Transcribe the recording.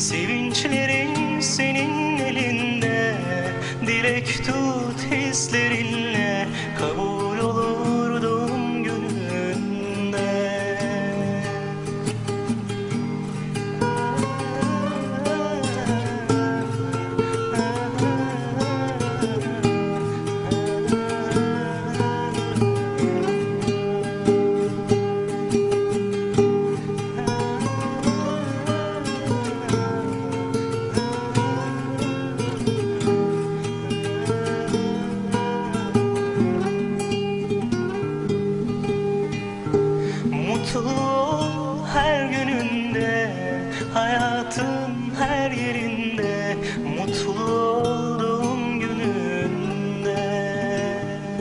Sevinçlerin senin elinde. Dilek tut hislerinle mutlu her gününde Hayatın her yerinde